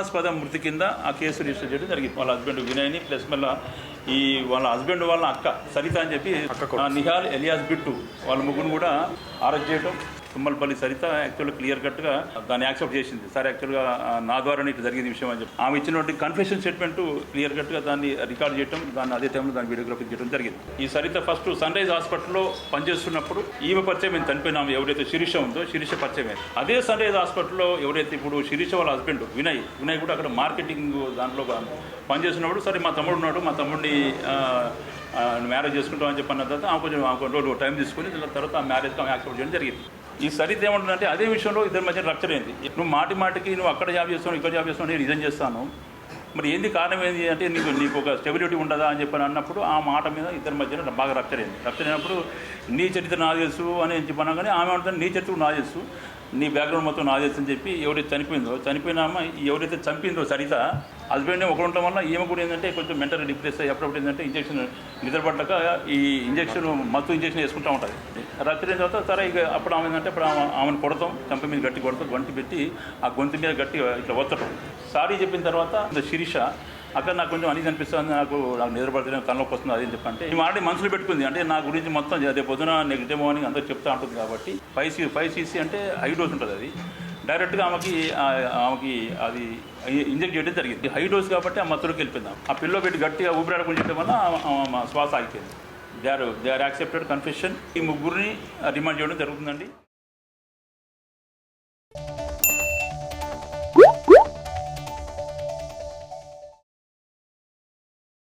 అనుమానాస్పద మృతి కింద ఆ కేసు రిజిస్టర్ చేయడం జరిగింది. వాళ్ళ హస్బెండ్ వినయ్ని ప్లస్ మళ్ళీ ఈ వాళ్ళ హస్బెండ్ వాళ్ళ అక్క సరిత అని చెప్పి నిహాల్ ఎలియాస్ బిట్టు వాళ్ళ ముగ్గురు కూడా అరెస్ట్ చేయడం తుమ్మలపల్లి సరిత యాక్చువల్గా క్లియర్ కట్గా దాన్ని యాక్సెప్ట్ చేసింది. సార్ యాక్చువల్గా నా ద్వారానే ఇట్లా జరిగింది విషయం అని చెప్పి. ఆమె ఇచ్చినటువంటి కన్ఫెషన్ స్టేట్మెంట్ క్లియర్ కట్గా దాన్ని రికార్డ్ చేయడం దాన్ని అదే టైంలో దాన్ని వీడియోగ్రఫీ చేయడం జరిగింది. ఈ సరిత ఫస్ట్ సన్ రైజ్ హాస్పిటల్లో పనిచేస్తున్నప్పుడు ఈమె పరిచయం మేము చనిపోయినాము ఎవరైతే శిరీష ఉందో శిరీష పరిచయం అయింది అదే సన్ రైజ్ హాస్పిటల్లో ఎవరైతే ఇప్పుడు శిరీష వాళ్ళ హస్బెండ్ వినయ్ వినయ్ కూడా అక్కడ మార్కెటింగ్ దాంట్లో పనిచేస్తున్నప్పుడు సరే మా తమ్ముడు ఉన్నాడు మా తమ్ముడిని మ్యారేజ్ చేసుకుంటాం అని చెప్పిన తర్వాత ఆమె కొంచెం ఆమె కొన్ని రోజులు టైం తీసుకుని దాని తర్వాత ఆ మ్యారేజ్కి ఆమె యాక్సెప్ట్ చేయడం జరిగింది. ఈ సరిత ఏమంటుందంటే అదే విషయంలో ఇద్దరి మధ్య రక్చర్ ఏంది నువ్వు మాటి మాటికి నువ్వు అక్కడ జాబ్ చేస్తావు ఇక్కడ జాబ్ చేస్తావు నేను రిజైన్ చేస్తాను. మరి ఏంది కారణం ఏంది అంటే నీకు నీకు ఒక స్టెబిలిటీ ఉండదా అని చెప్పని అన్నప్పుడు ఆ మాట మీద ఇద్దరి మధ్యన బాగా రప్చర్ అయింది. రప్చర్ అయినప్పుడు నీ చరిత్ర నా తెలుసు అని చెప్పినా కానీ ఆమె అంటే నీ చరిత్ర నా తెలుసు నీ బ్యాక్గ్రౌండ్ మొత్తం నా తెలుసు అని చెప్పి ఎవరైతే చనిపోయిందో చనిపోయిన అమ్మ ఎవరైతే చంపిందో సరిత హస్బెండ్ ఒకరు ఉండటం వల్ల ఈమె కూడా ఏంటంటే కొంచెం మెంటల్ డిప్రెస్ అయ్యి అప్పుడప్పుడు ఏంటంటే ఇంజక్షన్ నిద్రపడ్డాక ఈ ఇంజక్షన్ మత్తు ఇంజక్షన్ వేసుకుంటూ ఉంటుంది. రాత్రి అయిన తర్వాత సరే ఇక అప్పుడు ఆమె ఏంటంటే ఇప్పుడు ఆమె ఆమెను కొడతాం చంప మీద గట్టి కొడతాం గొంతు పెట్టి ఆ గొంతు మీద గట్టి ఇట్లా ఒత్తటం. సారీ చెప్పిన తర్వాత ఇంత శిరీష అక్కడ నాకు కొంచెం అనేది అనిపిస్తుంది నాకు నాకు నిద్రపడుతుంది తలనొప్పి వస్తుంది అది అని చెప్పంటే ఈ ఆల్రెడీ మనసులో పెట్టుకుంది. అంటే నా గురించి మొత్తం రేపు పొద్దున నెగిటివ్ అని అందరూ చెప్తా ఉంటుంది కాబట్టి ఫైవ్ సీ ఫైవ్ సీసీ అంటే హై డోస్ ఉంటుంది అది. డైరెక్ట్గా ఆమెకి ఆమెకి అది ఇంజెక్ట్ చేయడం జరిగింది. హై డోస్ కాబట్టి ఆ మత్తులోకి వెళ్ళిపోయింది ఆ పిల్లో పెట్టి గట్టిగా ఊపిరాడకుండా చెప్పడం వల్ల శ్వాస ఆగిపోయింది. They are they are accepted confession. ఈ ముగ్గురిని రిమాండ్ చేయడం జరుగుతుందండి.